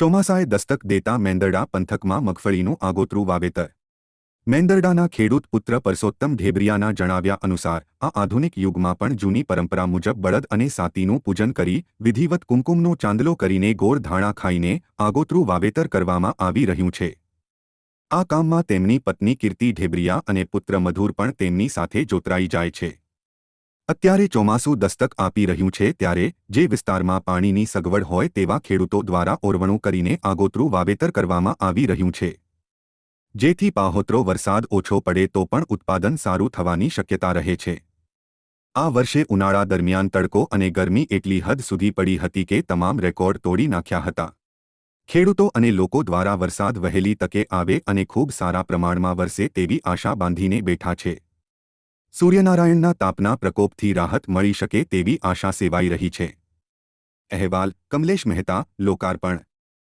ચોમાસાએ દસ્તક દેતા મેંદરડા પંથકમાં મગફળીનું આગોતરું વાવેતર. મેંદરડાના ખેડૂત પુત્ર પરસોત્તમ ઢેબરિયાના જણાવ્યા અનુસાર, આ આધુનિક યુગમાં પણ જૂની પરંપરા મુજબ બળદ અને સાતીનું પૂજન કરી, વિધિવત કુમકુમનો ચાંદલો કરીને ગોળ ધાણા ખાઈને આગોતરું વાવેતર કરવામાં આવી રહ્યું છે. આ કામમાં તેમની પત્ની કીર્તિ ઢેબરિયા અને પુત્ર મધુર પણ તેમની સાથે જોતરાઈ જાય છે. અત્યારે ચોમાસું દસ્તક આપી રહ્યું છે ત્યારે જે વિસ્તારમાં પાણીની સગવડ હોય તેવા ખેડૂતો દ્વારા ઓરવણું કરીને આગોતરું વાવેતર કરવામાં આવી રહ્યું છે. જેથી પાહોતરો વરસાદ ઓછો પડે તો પણ ઉત્પાદન સારું થવાની શક્યતા રહે છે. આ વર્ષે ઉનાળા દરમિયાન તડકો અને ગરમી એટલી હદ સુધી પડી હતી કે તમામ રેકોર્ડ તોડી નાખ્યા હતા. ખેડૂતો અને લોકો દ્વારા વરસાદ વહેલી તકે આવે અને ખૂબ સારા પ્રમાણમાં વરસે તેવી આશા બાંધીને બેઠા છે. સૂર્યનારાયણના તાપના પ્રકોપથી રાહત મળી શકે તેવી આશા સેવાઈ રહી છે. અહેવાલ, કમલેશ મહેતા, લોકાર્પણ.